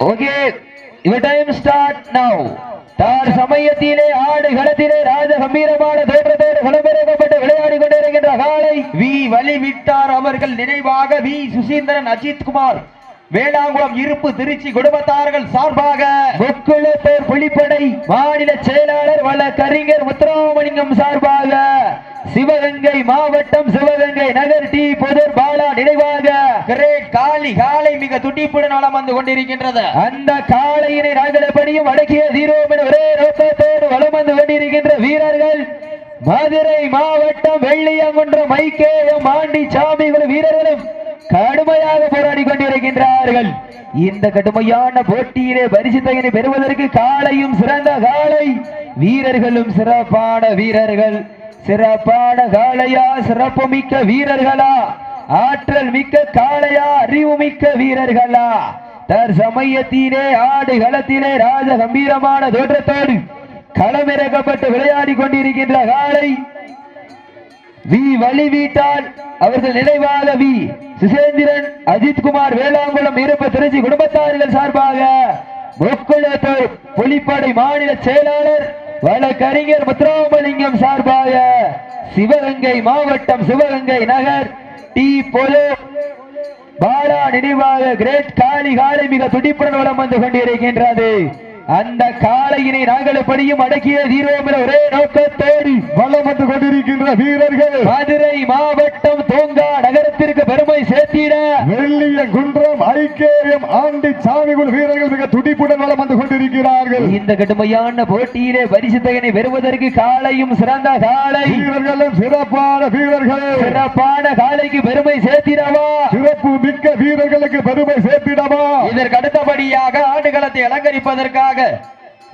Okay. Your time start now தார் சமயத்திலே ஆடு களத்திலே ராஜ கம்பீரமான தோற்றத்தோடு களமிறக்கப்பட்டு விளையாடி கொண்டிருக்கின்ற காலை வி வழிவிட்டார் அவர்கள் நினைவாக வி சுசீந்திரன் அஜித் குமார். வேளாங்குளம் இருப்பு திருச்சி குடும்பத்தார்கள் சார்பாக முக்குளத்தோர் புலிப்படை மாநில செயலாளர் வள கறிஞர் முத்துராமலிங்கம் சார்பாக சிவகங்கை மாவட்டம் சிவகங்கை நகர் டி புதர் பாலா நினைவாக கிரேட் காளி காலை மிக துடிப்புடன் நலம் வந்து கொண்டிருக்கின்றது. அந்த காளையினை நாங்கள் அடக்கிய தீரோம் என ஒரே நோக்கத்தோடு வளம் வந்து கொண்டிருக்கின்ற வீரர்கள் மதுரை மாவட்டம் வெள்ளியங்குன்ற மைக்கேயம் ஆண்டி சாமிகளும் வீரர்களும் கடுமையாக போராடி கொண்டிருக்கின்றார்கள். இந்த கடுமையான போட்டியிலே பரிசு தகனை பெறுவதற்கு காளையும் சிறந்த காளை. வீரர்களும் சிறப்பான வீரர்கள். சிறப்பான காளையா சிறப்பு மிக்க வீரர்களா? ஆற்றல் மிக்க காளையா அறிவு மிக்க வீரர்களா? தற்சமயத்திலே ஆடு களத்திலே ராஜ கம்பீரமான தோற்றத்தோடு களமிறக்கப்பட்டு விளையாடி கொண்டிருக்கின்ற காளை. வி வழி வீட்டால் அவர்கள் நினைவாக வி சுசேந்திரன் அஜித்குமார் வேளாங்குளம் இருப்ப திருச்சி குடும்பத்தாரிகள் சார்பாக முக்குளத்தூர் புலிப்படை மாநில செயலாளர் வழக்கறிஞர் முத்துராமலிங்கம் சார்பாக சிவகங்கை மாவட்டம் சிவகங்கை நகர் டி பொலோ பாலா நினைவாக கிரேட் காளி காலை மிக துடிப்புடன் வளம் வந்து கொண்டிருக்கின்றது. அந்த காளையினை நாங்கள் எப்படியும் அடக்கிய தீரோம் என ஒரே நோக்கத்தோடு வளம் வந்து கொண்டிருக்கின்ற வீரர்கள். மதுரை மாவட்டம் தூங்கா நகரத்திற்கு பெருமை சேர்த்திட. வெள்ளிய குன்றம் ஐக்கேயம் ஆண்டி சாமிகுள் வீரர்கள் மிக துடிப்புடன் வளம் வந்து கொண்டிருக்கிறார்கள். இந்த கடுமையான போட்டியிலே பரிசு தொகையினை பெறுவதற்கு காளையும் சிறந்த காளை. வீரர்களும் சிறப்பான வீரர்கள். சிறப்பான காளைக்கு பெருமை சேர்த்திடவா? சிறப்பு மிக்க வீரர்களுக்கு பெருமை சேர்த்திடவா? இதற்கு அடுத்தபடியாக ஆடுகளத்தை அலங்கரிப்பதற்காக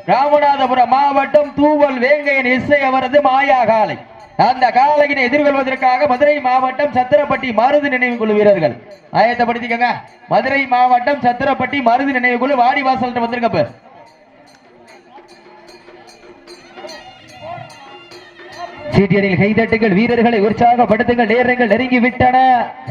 ராமநாதபுரம் மாவட்டம் தூவல் வேங்கையின் இசை அவரது மாயா காலை. அந்த காலையினை எதிர்கொள்வதற்காக மதுரை மாவட்டம் சத்திரப்பட்டி மருது நினைவு குழு வீரர்கள். ஆயத்தப்படுத்திக்கங்க. மதுரை மாவட்டம் சத்திரப்பட்டி மருது நினைவு குழு வாடிவாசல் வந்திருக்க சீட்டியடியில் கைதட்டுங்கள் வீரர்களை உற்சாகப்படுத்துங்கள் நேரங்கள் நெருங்கி விட்டன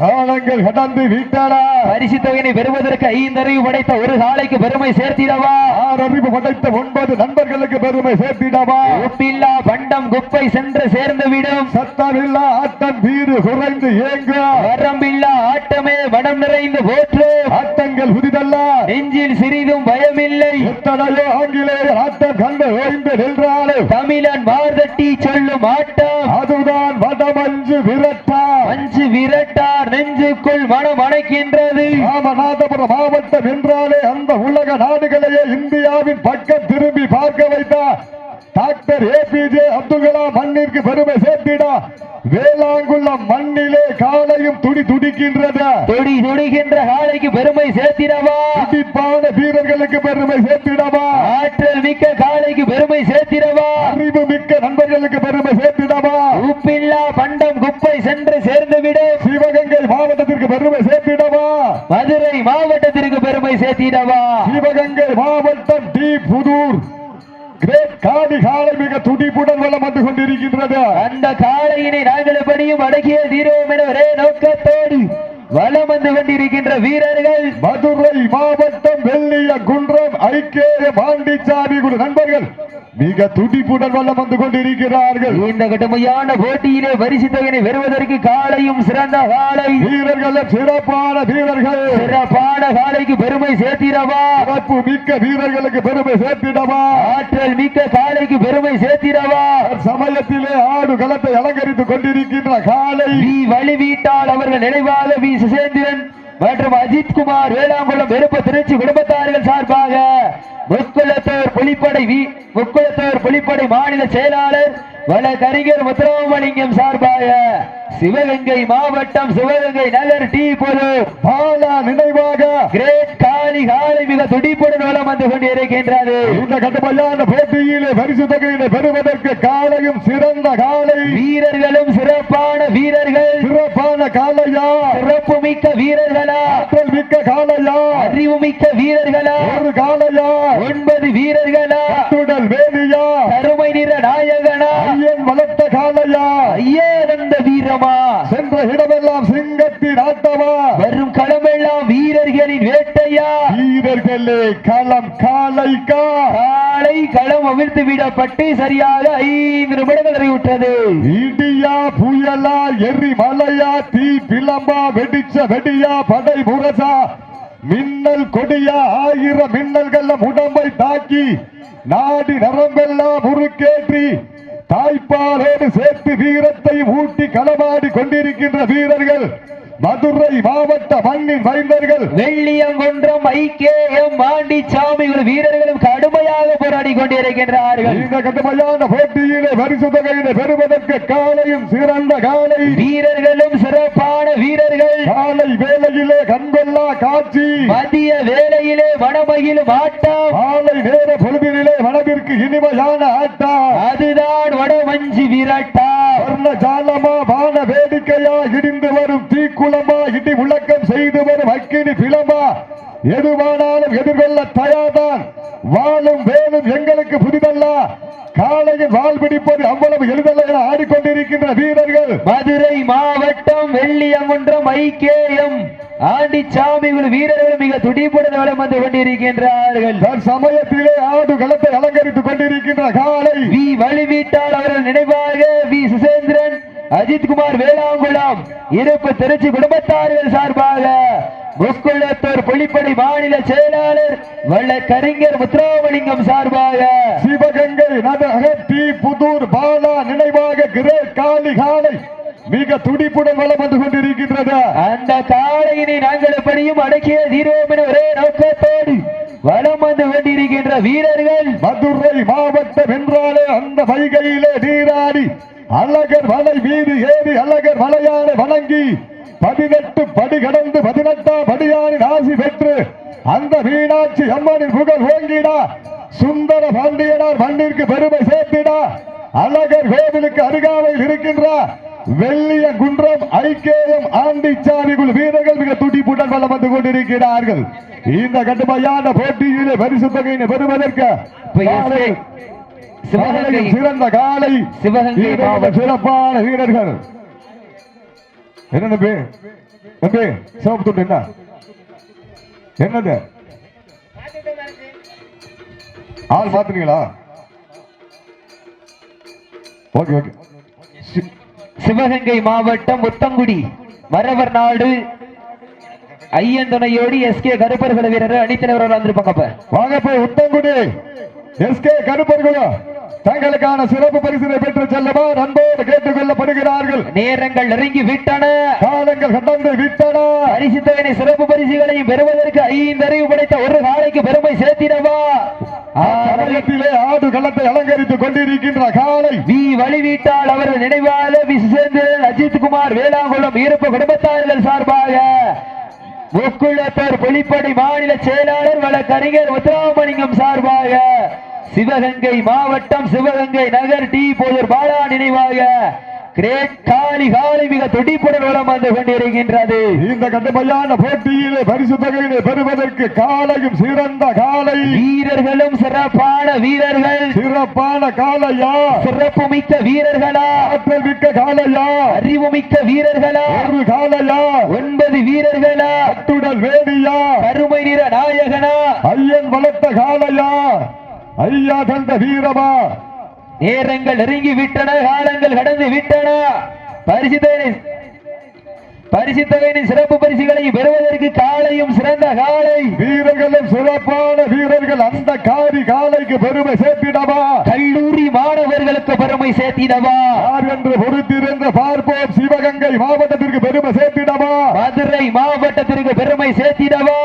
காலங்கள் கடந்து விட்டன. பரிசு தொகையினை பெறுவதற்கு ஐந்தறிவு படைத்த ஒரு காலைக்கு பெருமை சேர்த்திடவா? ஆறு அறிவு படைத்த ஒன்பது நண்பர்களுக்கு பெருமை சேர்த்திடவா? உப்பில்லா பண்டம் குப்பை சென்று சேர்ந்து விடும் சத்தமில்லா ஆட்டம் வீறு குறைந்து ஏங்க வரம்பில்லா ஆட்டமே வடம் நிறைந்து போற்று. ஆட்டங்கள் புதிதல்ல. நெஞ்சில் சிறிதும் பயமில்லை. எத்தனையோ ஆங்கிலேயர் ஆட்டம் கண்டு ஓய்ந்து நின்றாலும் தமிழன் மார்தட்டி சொல்லும் ஆட்டம் அதுதான் வடமஞ்சு விரட்டா. அஞ்சு விரட்டார் நெஞ்சுக்குள் மனம் அணைக்கின்றது. ராமநாதபுரம் மாவட்டம் என்றாலே அந்த உலக நாடுகளையே இந்தியாவின் பக்கம் திரும்பி பார்க்க வைத்தார். டாக்டர் ஏபிஜே அப்துல் கலாம் மண்ணிற்கு பெருமை சேர்த்திடா. வேளாங்குளம் மண்ணிலே காலையும் துடி துடிக்கின்றது. துடி துடிக்கின்ற காலைக்கு பெருமை சேர்த்திடவா? துடிப்பான வீரர்களுக்கு பெருமை சேர்த்திடவா? ஆற்றல் மிக்க காலைக்கு பெருமை சேர்த்திடவா? அறிவு மிக்க நண்பர்களுக்கு பெருமை சேர்த்திடவா? உப்பில்லா பண்டம் குப்பை சென்று சேர்ந்து விடும் சிவகங்கை மாவட்டத்திற்கு பெருமை சேர்த்திடவா? மதுரை மாவட்டத்திற்கு பெருமை சேர்த்திடவா? சிவகங்கை மாவட்டம் டி புதூர். காடி காலை மிக துடிப்புடன் வளம் வந்து கொண்டிருக்கின்றது. அந்த காளையினை நாங்கள் எப்படியும் அடக்கிய தீரோம் என ஒரே நோக்கத்தோடு வலம் வந்து கொண்டிருக்கின்ற வீரர்கள். மதுரை மாவட்டம் வெள்ளிய குன்றம் ஐக்கிய பாண்டிச்சாமி குழு நண்பர்கள். மிக துடிப்புடன் வளம் வந்து கொண்டிருக்கிறார்கள். இந்த கடுமையான போட்டியிலே பரிசு தொகையினை பெறுவதற்கு காளையும் சிறந்த காளை வீரர்களும் சிறப்பான வீரர்கள். சிறப்பான காளைக்கு பெருமை சேர்த்திடவா? சிறப்பு மிக்க வீரர்களுக்கு பெருமை சேர்த்திடவா? ஆற்றல் மிக்க காளைக்கு பெருமை சேர்த்திடவா? சமயத்திலே ஆடு களத்தை அலங்கரித்துக் கொண்டிருக்கின்ற காலை. வி வழி வீட்டால் அவர்கள் நினைவாக வி. சுசேந்திரன் மற்றும் அஜித் குமார் வேளாங்குளம் வெறுப்பு திருச்சி குடும்பத்தார்கள் சார்பாக முக்குளத்தோர் புலிப்படை வி முக்குளத்தோர் புலிப்படை மாநில செயலாளர் வழக்கறிஞர் கரிஞர் முத்துராமலிங்கம் சார்பாக. சிவகங்கை மாவட்டம் சிவகங்கை நகர் டி பொது பாலா நினைவாக கிரேட் காளி காலை மிக துடிப்புடன் வளம் வந்து கொண்டிருக்கின்றது. இந்த கடுமையான போட்டியிலே பரிசு தொகையினை பெறுவதற்கு காலையும் சிறந்த காலை வீரர்களும் சிறப்பான வீரர்கள். சிறப்பான காலையா சிறப்பு மிக்க வீரர்களா? ஆற்றல் மிக்க காலையா அறிவு மிக்க வீரர்களா? ஒரு காலையா ஒன்பது வீரர்களா துடல் வேலியா கருமை நிற நாயகனா ஐயன் காலையா ஐயானந்த வீரமா? சென்ற இடமெல்லாம் சிங்கத்தின் ஆட்டமா? வரும் களமெல்லாம் வீரர்களின் வேட்டையா? வீர வீரர்களே களம் காலைக்கா? காலை களம் அவிழ்த்து விடப்பட்டு சரியாக ஐந்து நிமிடங்கள் நிறைவுற்றது. இடியா புயலா எரி மலையா தீ பிளம்பா வெடிச்ச வெடியா படை முரசா? மின்னல் கொடியா ஆயிரம் மின்னல்கள் உடம்பை தாக்கி நாடி நரம்பெல்லாம் முறுக்கேற்றி தாய்ப்பாலோடு சேர்த்து வீரத்தை ஊட்டி களமாடி கொண்டிருக்கின்ற வீரர்கள். மதுரை மாவட்ட மண்ணின் மைந்தர்கள் வெள்ளியங்குன்றம் ஐக்கியம் மாண்டி சாமிகள் வீரர்களும் கடுமையாக போராடி கொண்டிருக்கின்றார்கள். இந்த கடுமையான போட்டியிலே பரிசு தொகையினை பெறுவதற்கு காலையும் சிறந்த காலை. வீரர்களும் சிறப்பான வீரர்கள். காலை வேளையிலே கண்கொள்ளா காட்சி. மதிய வேளையிலே வடமகிலும் ஆட்டம். காலை நேர பொழுதினிலே மனதிற்கு இனிமையான ஆட்டம். அதுதான் வடமஞ்சி விரட்டா ஜாலமா வான வேடிக்கையா இடிந்து வரும் தீக்குளமா இடி முழக்கம் செய்து வரும் அக்கினி பிளமா எதுவானாலும் எதிர்கொள்ள தயார்தான். வாழும் வேலும் எங்களுக்கு புதிதல்ல காலையில் வால் பிடிப்பது அவ்வளவு எளிதல்ல என ஆடிக்கொண்டிருக்கின்ற வீரர்கள். மதுரை மாவட்டம் வெள்ளியங்குன்றம் ஐக்கியம் ஆண்டிச்சாமிகள் வீரர்கள் மிக துடிப்புடன் வலம் வந்து கொண்டிருக்கின்றார்கள். சமயத்திலே ஆடு களத்தை அலங்கரித்துக் கொண்டிருக்கின்ற காலை. வி. வழிவீட்டால் அவர்கள் நினைவாக வி. சுசேந்திரன் அஜித்குமார் வேளாங்குளம் இருப்பு திருச்சி குடும்பத்தார்கள் சார்பாக முக்குள்ளத்தூர் புலிப்படை மாநில செயலாளர் வல்லக்கறிஞர் முத்துராமலிங்கம் சார்பாக சிவகங்கை நட அகத்தி புதூர் பாலா நினைவாக கிரேட் காளி காலை மிக துடிப்புடன் வளம் வந்து கொண்டிருக்கின்றது. அந்த காளையினை நாங்கள் எப்படியும் அடக்கிய தீர்வோம் என ஒரே நோக்கத்தோடு வலம் வந்து கொண்டிருக்கின்ற வீரர்கள். மதுரை மாவட்டம் என்றாலே அந்த வைகையிலே நீராடி அழகர் மலை மீது ஏறி அழகர் மலையானை வணங்கி பதினெட்டு படி கடந்து பதினெட்டாம் படியானின் ஆசி பெற்று அந்த மீனாட்சி அம்மனின் புகழ் ஓங்கினா சுந்தர பாண்டியனார் மண்ணிற்கு பெருமை சேர்த்தினா அழகர் கோவிலுக்கு அருகாமையில் இருக்கின்ற. வெள்ளிய குன்றம் ஐக்கியம் ஆண்டிச்சாமிக்குள் வீரர்கள் மிக துடிப்புடன் வளம் வந்து கொண்டிருக்கிறார்கள். இந்த கடுமையான போட்டியிலே பரிசு தொகையினை பெறுவதற்கு சிறந்த காலை. சிறப்பான வீரர்கள். என்ன தம்பி தம்பி சிவப்பு துண்டு என்ன? என்னது? ஆள் மாத்துனீங்களா ஓகே ஓகே. சிவகங்கை மாவட்டம் முத்தங்குடி மரவர் நாடு. ஐயன் துணையோடு எஸ்கே கருப்பர்கள் வீரர் அணித்தலைவர் வந்திருப்பாங்க. வாங்க போய் உத்தங்குடி எஸ்கே கருப்பர்களும் தங்களுக்கான சிறப்பு பரிசினை பெற்று செல்லவா? அன்போடு கேட்டுக் கொள்ளப்படுகிறார்கள். நேரங்கள் நெருங்கி விட்டன. காலங்கள் கடந்து விட்டன. பரிசுத்தவனை சிறப்பு பரிசுகளையும் பெறுவதற்கு ஐந்து அறிவு படைத்த ஒரு காலைக்கு பெருமை சேர்த்திடவா சமயத்திலே ஆடு களத்தை அலங்கரித்துக் கொண்டிருக்கின்ற காலை. வி வழிவீட்டால் அவர்கள் நினைவாக வி சுசேந்திரன் அஜித் குமார் வேளாங்குளம் இருப்பு குடும்பத்தார்கள் சார்பாக முக்குள்ளத்தோர் புலிப்படை மாநில செயலாளர் வழக்கறிஞர் முத்துராமலிங்கம் சார்பாக சிவகங்கை மாவட்டம் சிவகங்கை நகர் டி போதூர் பாலா நினைவாக கிரேட் காளி காளி மிக துடிப்புடன் வந்து கொண்டிருக்கின்றது. இந்த கடுமையான போட்டியிலே பரிசு தொகையினை பெறுவதற்கு காலையும் சிறந்த காலை வீரர்களும் சிறப்பான வீரர்கள். சிறப்பான காலையா சிறப்பு மிக்க வீரர்களா? ஆற்றல் மிக்க காலையா அறிவு மிக்க வீரர்களா? ஒரு காலையா ஒன்பது வீரர்களா? அத்துடல் வேடியா கருமை நிற நாயகனா? ஐயன் வளர்த்த காலையா ஐயா தந்த வீரமா? நேரங்கள் நெருங்கி விட்டன காலங்கள் கடந்து விட்டன. பரிசுத்தவனை பரிசுத்தவனின் சிறப்பு பரிசுகளை பெறுவதற்கு காலையும் சிறந்த காலை. வீரர்களும் சிறப்பான வீரர்கள் அந்த காரி காலைக்கு பெருமை சேர்த்திடவா? கல்லூரி மாணவர்களுக்கு பெருமை சேர்த்திடவா? யார் என்று பொறுத்திருந்து பார்ப்போம். சிவகங்கை மாவட்டத்திற்கு பெருமை சேர்த்திடவா? மதுரை மாவட்டத்திற்கு பெருமை சேர்த்திடவா?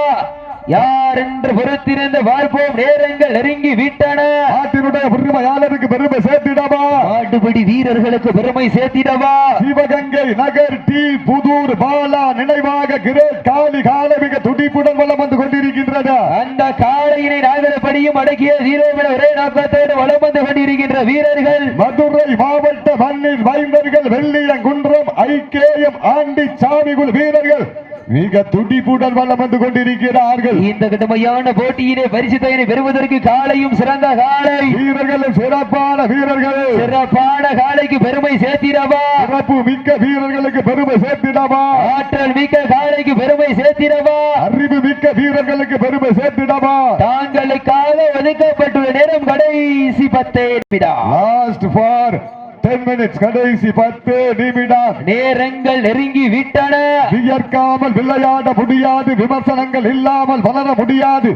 யார் என்று பொறுத்திருந்து பார்ப்போம். நேரங்கள் நெருங்கி விட்டன. நாட்டினுடைய உரிமையாளருக்கு பெருமை சேர்த்திடவா? மாட்டுப்பிடி வீரர்களுக்கு பெருமை சேர்த்திடவா? சிவகங்கை நகர் டி. புதூர் பாலா நினைவாக கிரேட் காலை மிக துடிப்புடன் வளம் வந்து கொண்டிருக்கின்றது. அந்த காளையினை நாங்கள் படியும் அடக்கிய வீரர்கள் ஒரே நோக்கத்தோடு வலம் வந்து கொண்டிருக்கின்ற வீரர்கள். மதுரை மாவட்ட மண்ணில் வைந்தர்கள் வெள்ளியங்குன்றம் ஐக்கேயம் ஆண்டி சாமிகுள் வீரர்கள். மிக துடிப்புடன் வலம் வந்து கொண்டிருக்கிறார்கள். இந்த கடுமையான போட்டியிலே பரிசு பெறுவதற்கு காலையும் சிறந்த காலை. வீரர்களும் சிறப்பான வீரர்கள். சிறப்பான காலைக்கு பெருமை சேர்த்திடவா? சிறப்பு மிக்க வீரர்களுக்கு பெருமை சேர்த்திடவா? ஆற்றல் மிக்க காலைக்கு பெருமை சேர்த்திடவா? அறிவு மிக்க வீரர்களுக்கு பெருமை சேர்த்திடவா? தாங்களுக்காக ஒதுக்கப்பட்டுள்ள நேரம் கடைசி பத்தே லாஸ்ட் ஃபார் டென் மினிட்ஸ் கடைசி பத்து நிமிடம். நேரங்கள் நெருங்கி விட்டன. வியர்க்காமல் விளையாட முடியாது விமர்சனங்கள் இல்லாமல் வளர முடியாது.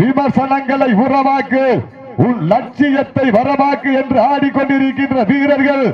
விமர்சனங்களை உறவாக்கு உன் லட்சியத்தை வரவாக்கு என்று ஆடிக்கொண்டிருக்கின்ற வீரர்கள்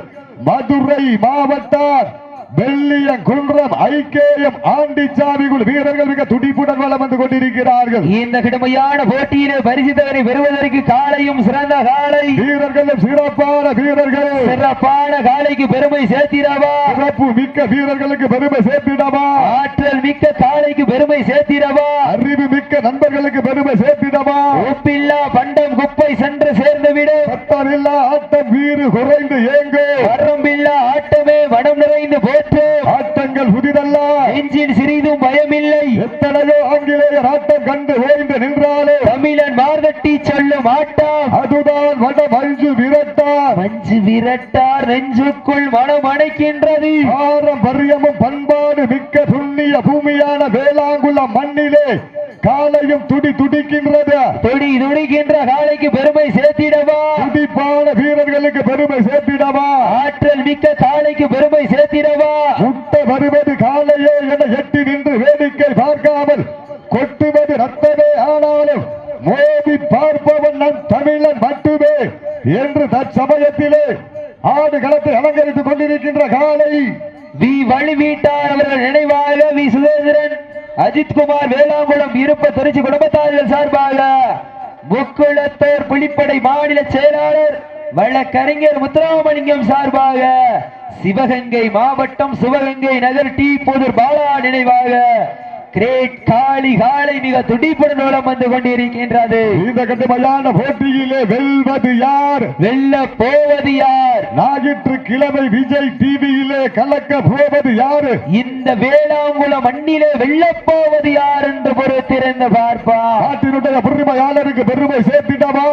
மதுரை மாவட்டம். வெள்ளியம் குன்றம் ஐக்கேயம் ஆண்டிச்சாமிக்குள் வீரர்கள் மிக துடிப்புடன் வளம் வந்து கொண்டிருக்கிறார்கள். இந்த கடுமையான போட்டியிலே பரிசு தொகை பெறுவதற்கு காலையும் சிறந்த காலை. வீரர்களும் சிறப்பான வீரர்கள். சிறப்பான காலைக்கு பெருமை சேர்த்திடவா? சிறப்பு மிக்க வீரர்களுக்கு பெருமை சேர்த்திடவா? ஆற்றல் மிக்க காலைக்கு பெருமை சேர்த்திடவா? அறிவு மிக்க நண்பர்களுக்கு பெருமை சேர்த்திடவா? உப்பில்லா பண்டம் குப்பை சென்று சேர்ந்துவிடும் சத்தமில்லா ஆட்டம் வீறு குறைந்து ஏங்கு. வரம்பில்லா ஆட்டமே வனம் நிறைந்து போற்று. ஆட்டங்கள் புதிதல்ல. நெஞ்சில் சிறிதும் பயமில்லை. எத்தனையோ ஆங்கிலேயர் ஆட்டம் கண்டு ஓய்ந்து நின்றாலே. தமிழன் மார்கட்டி சொல்லும் ஆட்டம். அதுதான் வட மஞ்சு விரட்டார். மஞ்சு விரட்டார் நெஞ்சுக்குள் மனம் அணைக்கின்றது. பாரம்பரியமும் பண்பாடு மிக்க புண்ணிய பூமியான வேளாங்குளம் மண்ணிலே. காலையும் துடி துடிக்கின்றது. துடி துடிக்கின்ற காலைக்கு பெருமை சேர்த்திடவா துடிப்பான வீரர்களுக்கு பெருமை சேர்த்திடவா? ஆற்றல் மிக்க காலைக்கு பெருமை சேர்த்திடவா முட்டை வருவது காலையே என எட்டி நின்று வேடிக்கை பார்க்காமல் கொட்டுவது ரத்தமே ஆனாலும் மோதி பார்ப்பவன் நம் தமிழன் மட்டுமே என்று தற்சமயத்திலே ஆடு களத்தை அலங்கரித்துக் கொண்டிருக்கின்ற காலை வி வழி வீட்டார் அவர்கள் நினைவாக வி. சுதேந்திரன் அஜித்குமார் வேளாங்குளம் இருப்ப திருச்சி குடும்பத்தார்கள் சார்பாக முக்குளத்தோர் புலிப்படை மாநில செயலாளர் வழக்கறிஞர் முத்துராமலிங்கம் சார்பாக சிவகங்கை மாவட்டம் சிவகங்கை நகர் டி புதூர் பாலா நினைவாக கிரேட் காளி காலை மிக துடிப்புடன் மூலம் வந்து கொண்டிருக்கின்றது. இந்த கட்டுமையான போட்டியிலே வெல்வது யார்? வெல்ல போவது யார்? ஞாயிற்று கிழமை விஜய் டிவியிலே கலக்க போவது யாரு? இந்த வேளாங்குளம் மண்ணிலே வெல்லப் போவது யார் என்று பொறுத்திருந்து பார்ப்பா நாட்டினுடைய பெருமையாளருக்கு பெருமை சேர்த்திடவா?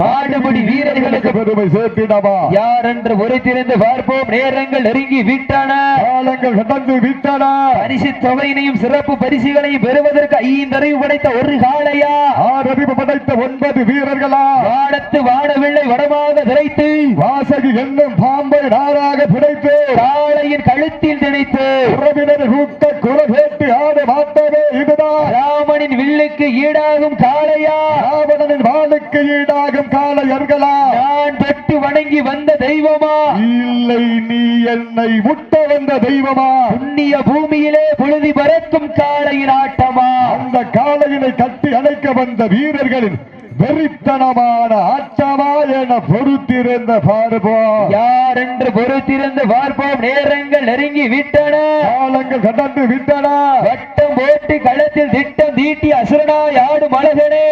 மாடுபிடி வீரர்களுக்கு பெருமை சேர்த்திடவா? யார் என்று பொறுத்திருந்து பார்ப்போம். நேரங்கள் நெருங்கி விட்டன. காலங்கள் கடந்து விட்டன. பரிசு தொகையினையும் சிறப்பு பரிசுகளையும் பெறுவதற்கு ஐந்தறிவு படைத்த ஒரு காளையா? ஆறறிவு படைத்த ஒன்பது வீரர்களா? வானத்து வானவில்லை வடமாக திரைத்து வாசகி என்னும் பாம்பை நாராக பிடித்து காளையின் கழுத்தில் திணைத்து உறவினர் கூட்ட குலகேட்டு ஆடு மாட்டவே இதுதான். ராமனின் வில்லுக்கு ஈடாகும் காளையா? ராவணனின் வாளுக்கு ஈடாகும் காளையர்களா நான் பெற்று வணங்கி வந்த தெய்வமா? இல்லை நீ என்னை முட்ட வந்த தெய்வமா? புண்ணிய பூமியிலே புழுதி பறக்கும் காளையின் ஆட்டமா? அந்த காளையினை கட்டி அணைக்க வந்த வீரர்களின் வெறித்தனமான ஆட்டமா என பொறுத்திருந்த பார்ப்போம். யார் என்று பொறுத்திருந்து பார்ப்போம்? நேரங்கள் நெருங்கி விட்டன. காலங்கள் கடந்து விட்டன. வட்டம் போட்டு களத்தில் திட்டம் தீட்டி அசுரனாய் ஆடும் அழகனே.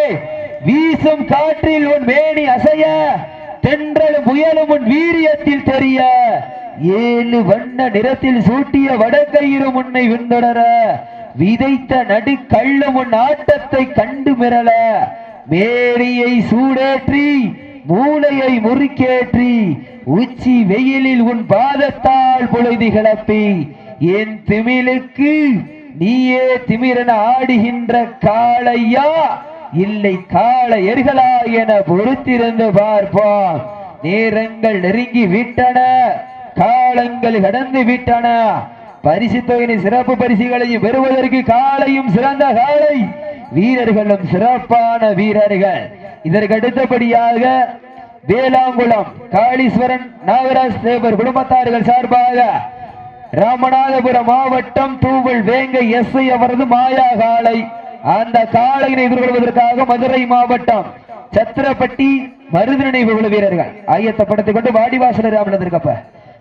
வீசும் காற்றில் உன் மேனி அசைய தென்றலும் புயலும் உன் வீரியத்தில் தெரிய. ஏழு வண்ண நிறத்தில் சூட்டிய வடக்கயிறு முன்னை விண்தொடர விதைத்த நடு உன் ஆட்டத்தை கண்டு மிரள. மேரியை சூடேற்றி மூளையை முறுக்கேற்றி உச்சி வெயிலில் உன் பாதத்தால் பொழுதி கிளப்பி. என் திமிலுக்கு நீயே திமிரன ஆடுகின்ற காளையா இல்லை காளையர்களா என பொறுத்திருந்து பார்ப்போம் நேரங்கள் நெருங்கி விட்டன. காலங்கள் கடந்து விட்டன. பரிசு தொகையின் சிறப்பு பரிசுகளையும் பெறுவதற்கு காலையும் சிறந்த காலை வீரர்களும் சிறப்பான வீரர்கள். இதற்கு அடுத்தபடியாக வேளாங்குளம் காளீஸ்வரன் நாகராஜ் தேவர் குடும்பத்தார்கள் சார்பாக ராமநாதபுரம் மாவட்டம் தூவல் வேங்கை எஸ்ஐ அவரது மாயா காளை. அந்த காளையினை எதிர்கொள்வதற்காக மதுரை மாவட்டம் சத்திரப்பட்டி மருது நினைவு குழு வீரர்கள். ஆயத்தப்படுத்திக் கொண்டு வாடிவாசலர் ராமனதற்கப்ப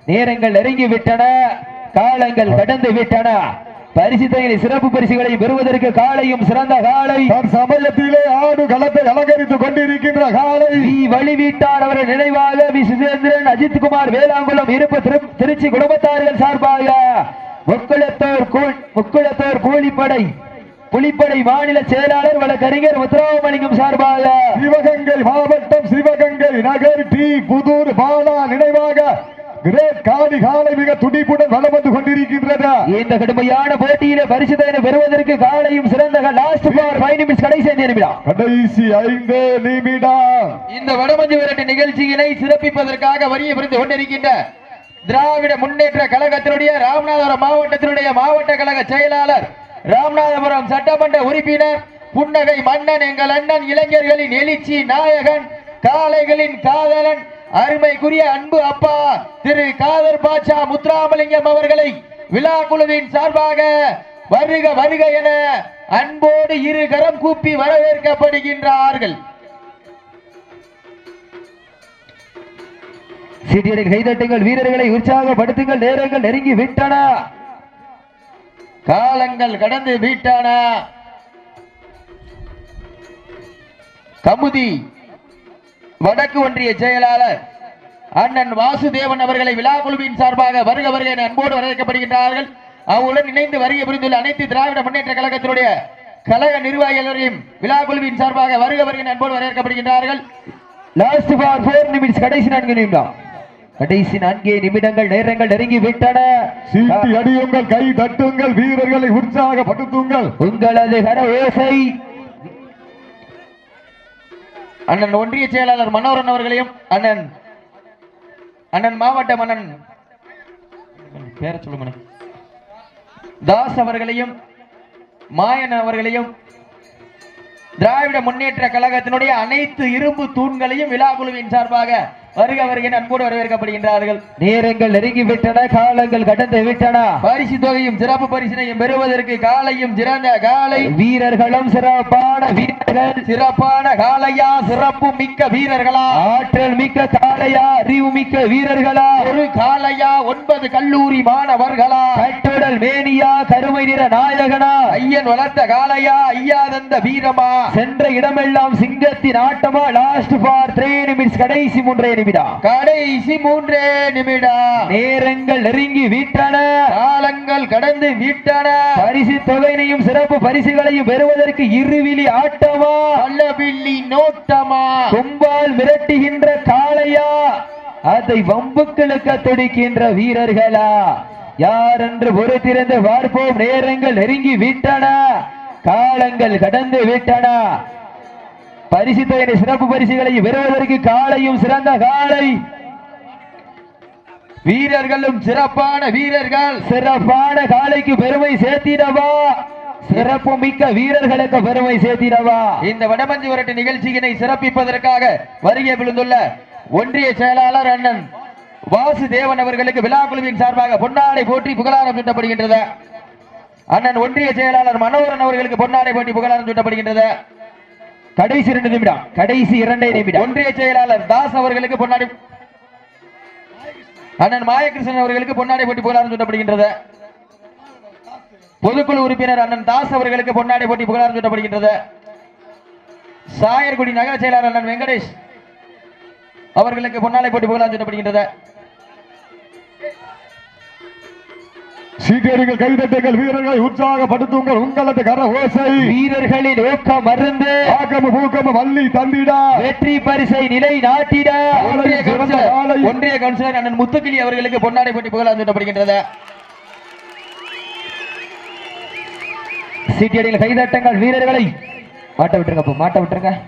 நேரங்கள் நெருங்கி விட்டன. காலங்கள் கடந்து விட்டன. பரிசு தொகையை சிறப்பு பரிசுகளை பெறுவதற்கு காலையும் சிறந்த காலை. சமயத்திலே ஆடு களத்தை அலங்கரித்துக் கொண்டிருக்கின்ற காலை. வழிவீட்டார் அவர்கள் நினைவாக வி சுதேந்திரன் அஜித் குமார் வேளாங்குளம் இருப்பு திரு- திருச்சி குடும்பத்தார்கள் சார்பாக. முக்குளத்தோர் முக்குளத்தோர் கூலிப்படை புலிப்படை மாநில செயலாளர் வழக்கறிஞர் முத்துராமலிங்கம் சார்பாக சிவகங்கை மாவட்டம் சிவகங்கை நகர் டி புதூர் பாலா நினைவாக கிரேட் காடி காலை மிக துடிப்புடன் வலம் வந்து கொண்டிருக்கின்றது. இந்த கடுமையான போட்டியில பரிசுதனை பெறுவதற்கு காலையும் சிறந்த லாஸ்ட் பார் ஃபைவ் நிமிஷம் கடைசி ஐந்து நிமிடம். கடைசி ஐந்து நிமிடம். இந்த வடமஞ்சு விரட்டு நிகழ்ச்சியினை சிறப்பிப்பதற்காக வரிய புரிந்து கொண்டிருக்கின்ற திராவிட முன்னேற்ற கழகத்தினுடைய ராமநாதபுரம் மாவட்டத்தினுடைய மாவட்ட கழக செயலாளர் ராமநாதபுரம் சட்டமன்ற உறுப்பினர் புன்னகை மன்னன் எங்கள் அண்ணன் இளைஞர்களின் எழுச்சி நாயகன் காளைகளின் காதலன் அருமைக்குரிய அன்பு அப்பா திரு காதர் பாட்சா முத்துராமலிங்கம் அவர்களை விழா குழுவின் சார்பாக வருக வருக என அன்போடு இரு கரம் கூப்பி வரவேற்கப்படுகின்றார்கள். சீட்டியடில் கைதட்டுங்கள் வீரர்களை உற்சாகப்படுத்துங்கள் நேரங்கள் நெருங்கி விட்டன. காலங்கள் கடந்து வீட்டான கமுதி வடக்கு ஒன்றிய செயலாளர் அண்ணன் வாசுதேவன் அவர்களை விழா குழுவின் சார்பாக வருக வருக என அன்போடு வரவேற்கப்படுகின்றார்கள். அவர்களுடன் இணைந்து வருகை புரிந்துள்ள அனைத்து திராவிட முன்னேற்ற கழகத்தினுடைய கழக நிர்வாகிகளையும் விழா குழுவின் சார்பாக வருக வருக அன்போடு வரவேற்கப்படுகின்றார்கள். லாஸ்ட் ஃபார் ஃபோர் நிமிட்ஸ் கடைசி நான்கு நிமிடம். கடைசி நான்கே நிமிடங்கள் நேரங்கள் நெருங்கி விட்டன. சீட்டி அடியுங்கள் கை தட்டுங்கள் வீரர்களை உற்சாகப்படுத்துங்கள். உங்களது கர ஓசை. அண்ணன் ஒன்றிய செயலாளர் மனோரன் அவர்களையும் அண்ணன் அண்ணன் மாவட்ட மன்னன் பேர சொல்லுங்க தாஸ் அவர்களையும் மாயன் அவர்களையும் திராவிட முன்னேற்ற கழகத்தினுடைய அனைத்து இரும்பு தூண்களையும் விழா குழுவின் சார்பாக வருக வருகிற அன்போடு வரவேற்கப்படுகின்றார்கள். நேரங்கள் நெருங்கி விட்டன காலங்கள் கடந்து விட்டன பரிசு தொகையும் சிறப்பு பரிசினையும் பெறுவதற்கு காலையும் சிறந்த காலை. வீரர்களும் சிறப்பான வீரர்கள். சிறப்பான காலையா சிறப்பு மிக்க வீரர்களா? ஆற்றல் மிக்க காளையா அறிவு மிக்க வீரர்களா? ஒரு காளையா ஒன்பது கல்லூரி மாணவர்களா? கட்டுடல் மேனியா கருமை நிற நாயகனா? ஐயன் வளர்த்த காளையா ஐயா தந்த வீரமா? சென்ற இடமெல்லாம் சிங்கத்தின் ஆட்டமா லாஸ்ட் ஃபார் த்ரீ நிமிட்ஸ் கடைசி மூன்றே நிமிடம் கடைசி மூன்றே நிமிடம் நேரங்கள் நெருங்கி விட்டன. காலங்கள் கடந்து விட்டன. பரிசு தொகையினையும் சிறப்பு பரிசுகளையும் பெறுவதற்கு இருவிழி ஆட்டமா? அல்லவில்லி நோட்டமா? கும்பால் மிரட்டுகின்ற காளையா? அதை வம்புக்களுக்க துடிக்கின்ற வீரர்களா? யார் என்று பொறுத்திருந்து பார்ப்போம். நேரங்கள் நெருங்கி விட்டன. காலங்கள் கடந்து விட்டன. பரிசு சிறப்பு பரிசுகளை பெறுவதற்கு காலையும் சிறந்த காலை. வீரர்களும் சிறப்பான வீரர்கள் சிறப்பான காலைக்கு பெருமை சேர்த்திடவா? சிறப்பு மிக்க வீரர்களுக்கு பெருமை சேர்த்திடவா? இந்த வடமஞ்சி விரட்டு நிகழ்ச்சியினை சிறப்பிப்பதற்காக வருகை விழுந்துள்ள ஒன்றிய செயலாளர் அண்ணன் வாசுதேவன் அவர்களுக்கு விழா குழுவின் சார்பாக பொன்னாடை போற்றி புகழாரம் சூட்டப்படுகின்றது. அண்ணன் ஒன்றிய செயலாளர் மனோகரன் அவர்களுக்கு பொன்னாடை போட்டி புகழாரம் சூட்டப்படுகின்றது. கடைசி இரண்டு நிமிடம் கடைசி இரண்டே நிமிடம். ஒன்றிய செயலாளர் தாஸ் அவர்களுக்கு பொன்னாடை அண்ணன் மாயகிருஷ்ணன் அவர்களுக்கு பொன்னாடை போட்டி புகழாரம் சூட்டப்படுகின்றது. பொதுக்குழு உறுப்பினர் அண்ணன் தாஸ் அவர்களுக்கு பொன்னாடை போட்டி புகழாரம் சூட்டப்படுகின்றது. சாயர்குடி நகர செயலாளர் அண்ணன் வெங்கடேஷ் அவர்களுக்கு பொன்னாடை போட்டி புகழாரம் சூட்டப்படுகின்றது. சீட்டியடிகள் கை தட்டுங்கள் வீரர்களை உற்சாகப்படுத்துங்கள். உங்களது கர ஓசை. வீரர்களின் ஊக்கம் மருந்து ஆகம பூகம வள்ளி தந்திடா. வெற்றி பரிசை நிலை நாட்டிட. ஒன்றிய கவுன்சிலர் அண்ணன் முத்துக்கிளி அவர்களுக்கு பொன்னாடை போட்டி புகழாரம் சூட்டப்படுகின்றது சீட்டியடியில் கைதட்டங்கள் வீரர்களை மாட்ட விட்டுருங்க மாட்ட விட்டுருங்க.